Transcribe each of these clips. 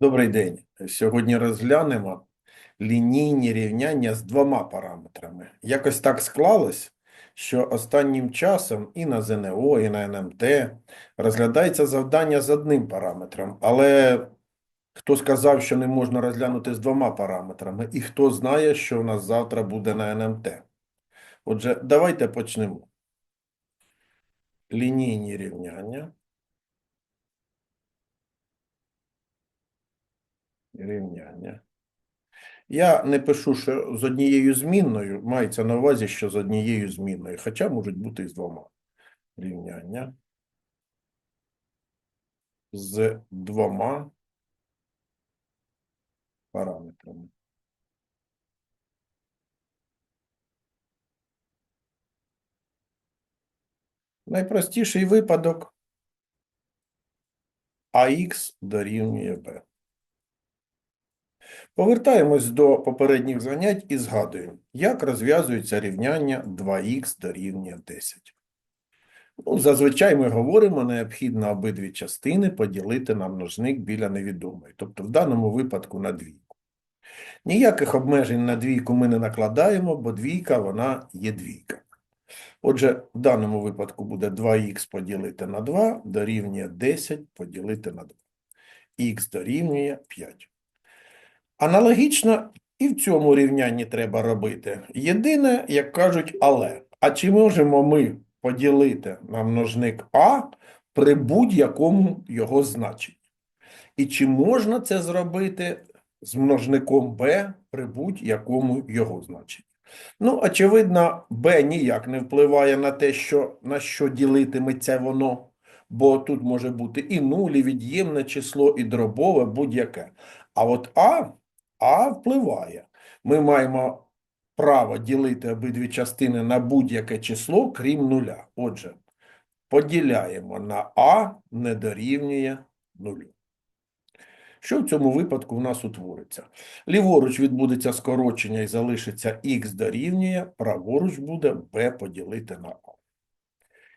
Добрий день. Сьогодні розглянемо лінійні рівняння з двома параметрами. Якось так склалось, що останнім часом і на ЗНО, і на НМТ розглядається завдання з одним параметром, але хто сказав, що не можна розглянути з двома параметрами, і хто знає, що у нас завтра буде на НМТ. Отже, давайте почнемо. Лінійні рівняння. Рівняння. Я не пишу, що з однією змінною, мається на увазі, що з однією змінною, хоча можуть бути і з двома. Рівняння з двома параметрами. Найпростіший випадок АХ дорівнює Б. Повертаємось до попередніх занять і згадуємо, як розв'язується рівняння 2х дорівнює 10. Ну, зазвичай ми говоримо, необхідно обидві частини поділити на множник біля невідомої, тобто в даному випадку на двійку. Ніяких обмежень на двійку ми не накладаємо, бо двійка вона є двійка. Отже, в даному випадку буде 2х поділити на 2 дорівнює 10 поділити на 2. Х дорівнює 5. Аналогічно і в цьому рівнянні треба робити. Єдине, як кажуть, але. А чи можемо ми поділити на множник А при будь-якому його значенні? І чи можна це зробити з множником Б при будь-якому його значенні? Ну, очевидно, Б ніяк не впливає на те, що, на що ділитиметься воно, бо тут може бути і нуль, і від'ємне число, і дробове, будь-яке. А от А а впливає. Ми маємо право ділити обидві частини на будь-яке число, крім нуля. Отже, поділяємо на А не дорівнює нулю. Що в цьому випадку в нас утвориться? Ліворуч відбудеться скорочення і залишиться х дорівнює, праворуч буде b поділити на А.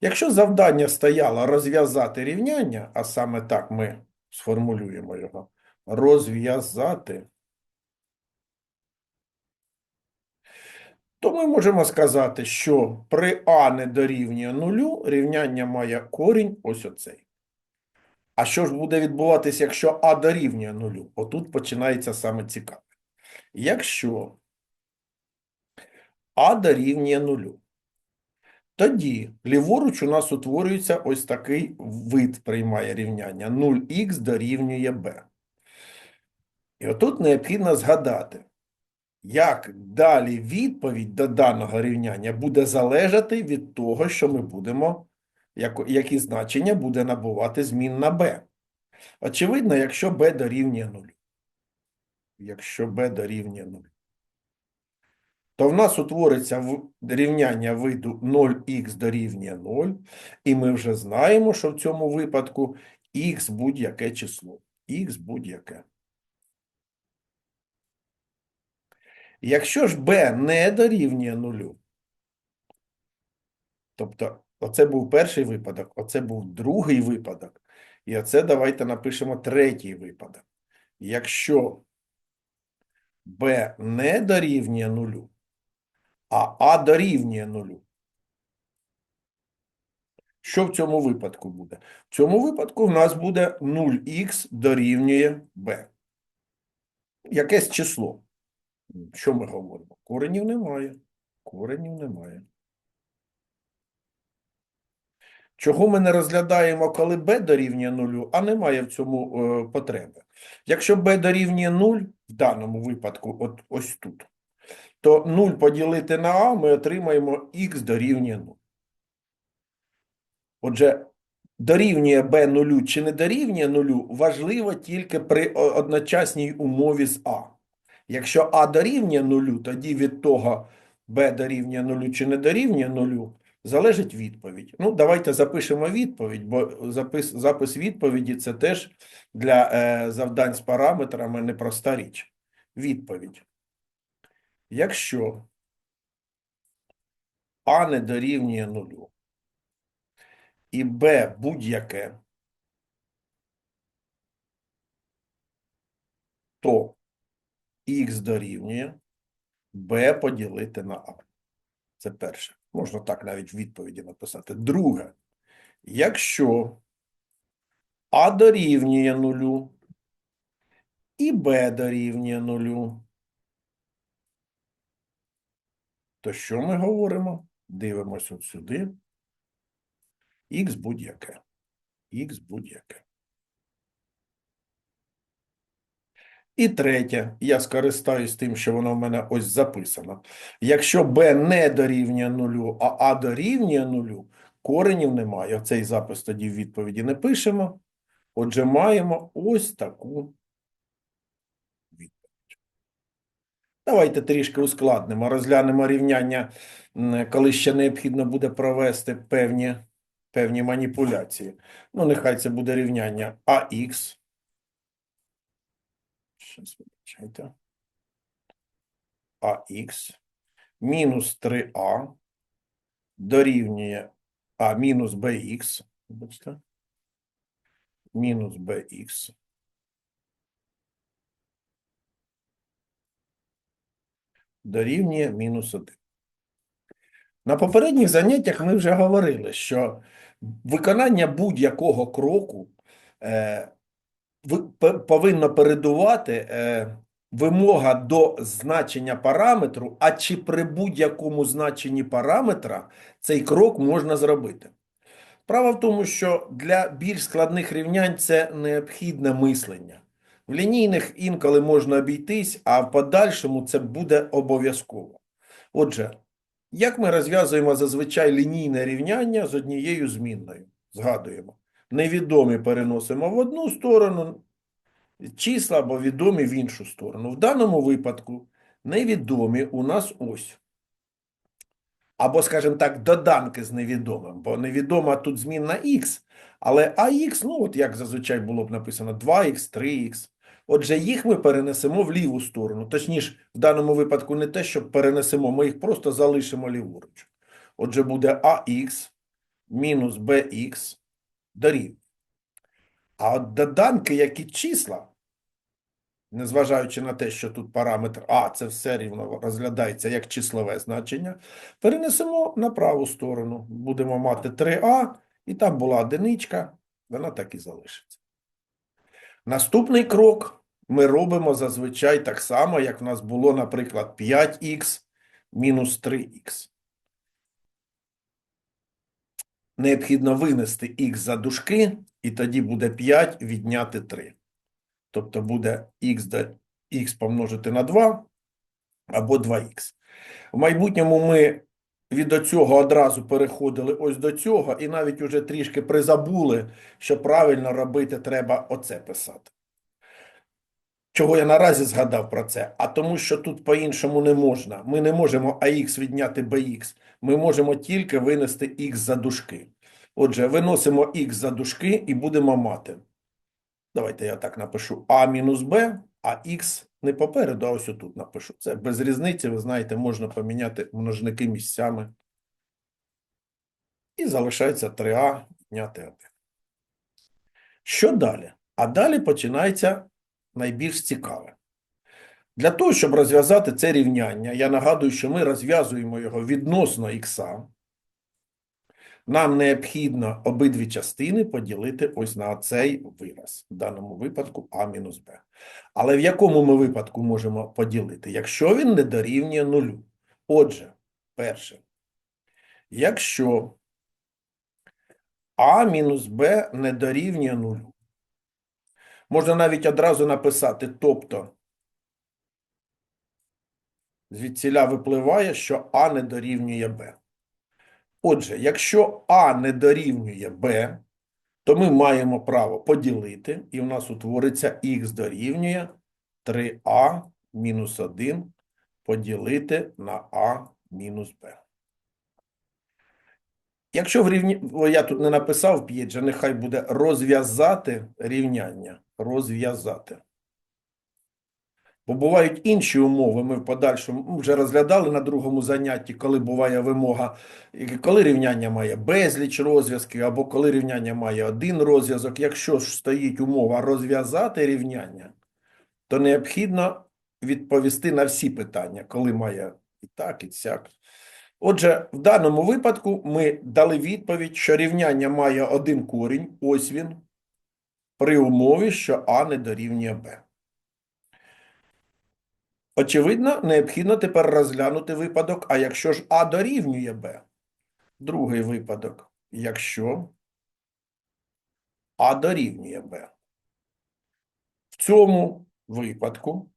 Якщо завдання стояло розв'язати рівняння, а саме так ми сформулюємо його, розв'язати то ми можемо сказати, що при а не дорівнює нулю рівняння має корінь ось оцей. А що ж буде відбуватися, якщо а дорівнює нулю? Отут починається саме цікаве. Якщо а дорівнює нулю, тоді ліворуч у нас утворюється ось такий вид приймає рівняння 0х дорівнює b. І отут необхідно згадати, як далі відповідь до даного рівняння буде залежати від того, що ми будемо, як, які значення буде набувати змінна b. Очевидно, якщо b дорівнює 0. Якщо b дорівнює 0. То в нас утвориться рівняння виду 0х дорівнює 0, і ми вже знаємо, що в цьому випадку х будь-яке число. х будь-яке. Якщо ж b не дорівнює нулю, тобто оце був перший випадок, оце був другий випадок, і оце давайте напишемо третій випадок. Якщо b не дорівнює нулю, а а дорівнює нулю, що в цьому випадку буде? В цьому випадку в нас буде 0х дорівнює b. Якесь число. Що ми говоримо? Коренів немає. Коренів немає. Чого ми не розглядаємо, коли b дорівнює нулю, а немає в цьому е, потреби. Якщо b дорівнює 0, в даному випадку, от ось тут, то 0 поділити на а ми отримаємо х дорівнює 0. Отже, дорівнює b нулю чи не дорівнює нулю, важливо тільки при одночасній умові з а. Якщо А дорівнює нулю, тоді від того Б дорівнює нулю чи не дорівнює нулю, залежить відповідь. Ну, давайте запишемо відповідь, бо запис, запис відповіді це теж для е, завдань з параметрами непроста річ. Відповідь. Якщо А не дорівнює нулю і Б будь-яке то х дорівнює b поділити на а. Це перше. Можна так навіть в відповіді написати. Друге, якщо а дорівнює нулю і b дорівнює нулю, то що ми говоримо? Дивимося от сюди. Х будь-яке. Х будь-яке. І третє, я скористаюсь тим, що воно в мене ось записано. Якщо b не дорівнює нулю, а а дорівнює нулю, коренів немає. Цей запис тоді в відповіді не пишемо. Отже, маємо ось таку відповідь. Давайте трішки ускладнимо, розглянемо рівняння, коли ще необхідно буде провести певні, певні маніпуляції. Ну, нехай це буде рівняння АХ. Щас вибачайте. АХ мінус 3А дорівнює А мінус БХ. Вибачте. Мінус БХ. Дорівнює мінус 1. На попередніх заняттях ми вже говорили, що виконання будь-якого кроку е, ви- повинно передувати е, вимога до значення параметру, а чи при будь-якому значенні параметра цей крок можна зробити. Справа в тому, що для більш складних рівнянь це необхідне мислення. В лінійних інколи можна обійтись, а в подальшому це буде обов'язково. Отже, як ми розв'язуємо зазвичай лінійне рівняння з однією змінною? Згадуємо. Невідомі переносимо в одну сторону, числа або відомі в іншу сторону. В даному випадку невідомі у нас ось. Або, скажімо так, доданки з невідомим, бо невідома тут змінна х, але ах, ну от як зазвичай було б написано, 2х, 3х. Отже, їх ми перенесемо в ліву сторону. Точніше, в даному випадку не те, що перенесемо, ми їх просто залишимо ліворуч. Отже, буде ах мінус bx дорівнює. А от доданки, які числа, незважаючи на те, що тут параметр А, це все рівно розглядається як числове значення, перенесемо на праву сторону. Будемо мати 3А, і там була одиничка, вона так і залишиться. Наступний крок ми робимо зазвичай так само, як в нас було, наприклад, 5х мінус 3х. Необхідно винести х за дужки, і тоді буде 5 відняти 3. Тобто буде х, до, х помножити на 2 або 2х. В майбутньому ми від оцього одразу переходили ось до цього, і навіть уже трішки призабули, що правильно робити треба оце писати. Чого я наразі згадав про це? А тому, що тут по-іншому не можна. Ми не можемо АХ відняти БХ. Ми можемо тільки винести х за дужки. Отже, виносимо х за дужки і будемо мати. Давайте я так напишу А мінус Б, а х не попереду, а ось отут напишу. Це без різниці, ви знаєте, можна поміняти множники місцями. І залишається 3а відняти 1. Що далі? А далі починається найбільш цікаве. Для того, щоб розв'язати це рівняння, я нагадую, що ми розв'язуємо його відносно х. Нам необхідно обидві частини поділити ось на цей вираз, в даному випадку а мінус b. Але в якому ми випадку можемо поділити? Якщо він не дорівнює нулю. Отже, перше, якщо а мінус b не дорівнює нулю, можна навіть одразу написати, тобто, звідсіля випливає, що а не дорівнює b. Отже, якщо А не дорівнює Б, то ми маємо право поділити, і в нас утвориться х дорівнює 3а мінус 1 поділити на а мінус Б. Якщо в рівні... Я тут не написав п'єджа, нехай буде розв'язати рівняння. Розв'язати. Бо бувають інші умови, ми в подальшому ну, вже розглядали на другому занятті, коли буває вимога, коли рівняння має безліч розв'язків, або коли рівняння має один розв'язок. Якщо ж стоїть умова розв'язати рівняння, то необхідно відповісти на всі питання, коли має і так, і сяк. Отже, в даному випадку ми дали відповідь, що рівняння має один корінь, ось він, при умові, що А не дорівнює Б. Очевидно, необхідно тепер розглянути випадок, а якщо ж А дорівнює Б? Другий випадок, якщо А дорівнює Б. В цьому випадку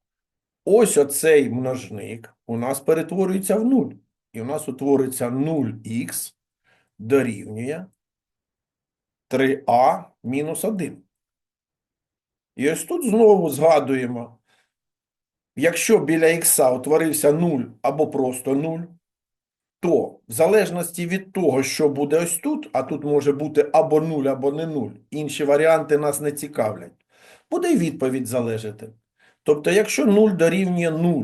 ось оцей множник у нас перетворюється в 0. І у нас утвориться 0х дорівнює 3а мінус 1. І ось тут знову згадуємо, якщо біля х утворився 0 або просто 0, то в залежності від того, що буде ось тут, а тут може бути або 0, або не 0, інші варіанти нас не цікавлять, буде й відповідь залежати. Тобто, якщо 0 дорівнює 0,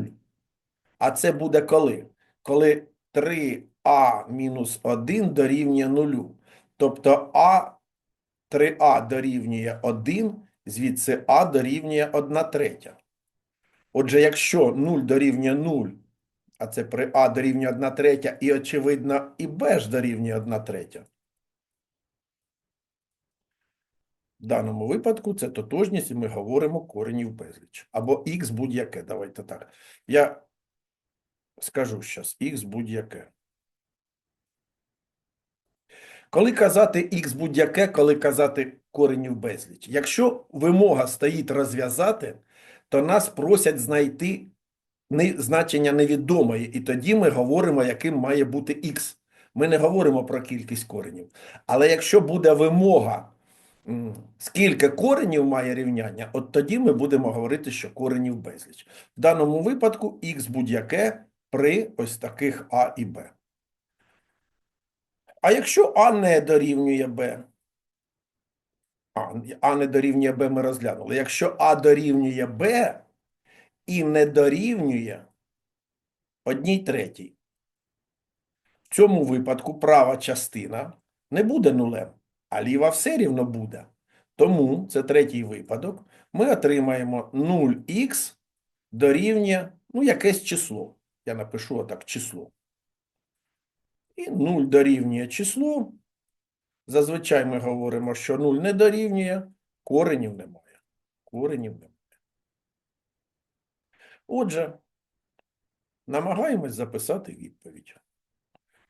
а це буде коли? Коли 3а мінус 1 дорівнює 0. Тобто а 3а дорівнює 1, звідси а дорівнює 1 третя. Отже, якщо 0 дорівнює 0, а це при а дорівнює 1 третя, і, очевидно, і b ж дорівнює 1 третя. В даному випадку це тотожність, і ми говоримо коренів безліч. Або х будь-яке, давайте так. Я скажу зараз, х будь-яке. Коли казати х будь-яке, коли казати коренів безліч? Якщо вимога стоїть розв'язати, то нас просять знайти значення невідомої, і тоді ми говоримо, яким має бути х. Ми не говоримо про кількість коренів. Але якщо буде вимога, скільки коренів має рівняння, от тоді ми будемо говорити, що коренів безліч. В даному випадку х будь-яке при ось таких а і б. А якщо а не дорівнює б, а, а не дорівнює б ми розглянули. Якщо а дорівнює б і не дорівнює одній третій, в цьому випадку права частина не буде нулем, а ліва все рівно буде. Тому, це третій випадок, ми отримаємо 0х дорівнює, ну, якесь число. Я напишу отак число. І 0 дорівнює число. Зазвичай ми говоримо, що 0 не дорівнює, коренів немає. Коренів немає. Отже, намагаємось записати відповідь.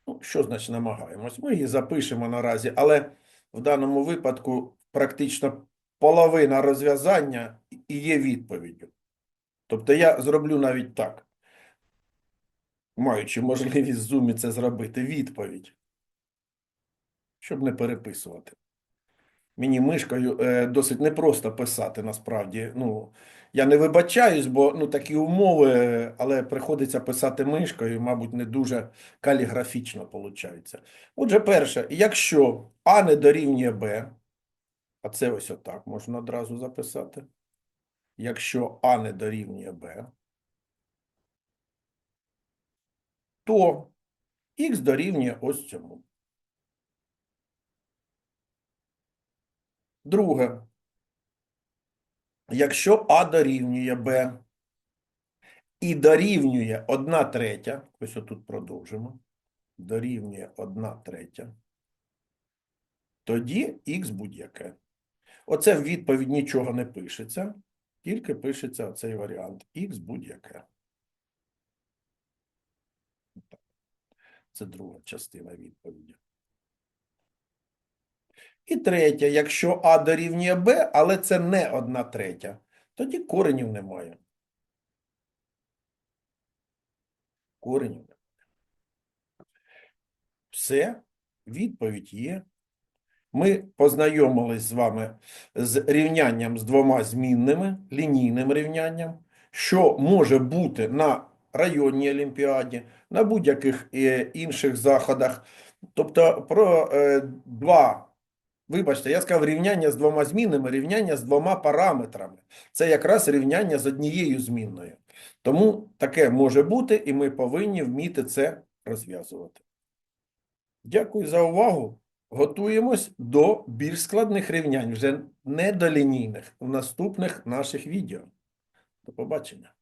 Ну, що значить намагаємось? Ми її запишемо наразі, але в даному випадку практично половина розв'язання і є відповіддю. Тобто я зроблю навіть так, маючи можливість в зумі це зробити, відповідь, щоб не переписувати. Мені мишкою е, досить непросто писати, насправді. Ну, я не вибачаюсь, бо ну, такі умови, але приходиться писати мишкою, мабуть, не дуже каліграфічно виходить. Отже, перше, якщо А не дорівнює Б, а це ось отак можна одразу записати. Якщо А не дорівнює Б, то х дорівнює ось цьому. Друге. Якщо А дорівнює Б і дорівнює 1 третя, ось отут продовжимо, дорівнює 1 третя, тоді х будь-яке. Оце в відповідь нічого не пишеться, тільки пишеться оцей варіант х будь-яке. Це друга частина відповіді. І третє, якщо А дорівнює Б, але це не одна третя, тоді коренів немає. Коренів немає. Все, відповідь є. Ми познайомились з вами з рівнянням з двома змінними, лінійним рівнянням, що може бути на районній олімпіаді, на будь-яких е, інших заходах. Тобто про е, два Вибачте, я сказав рівняння з двома змінними, рівняння з двома параметрами. Це якраз рівняння з однією змінною. Тому таке може бути, і ми повинні вміти це розв'язувати. Дякую за увагу. Готуємось до більш складних рівнянь, вже не до лінійних, в наступних наших відео. До побачення.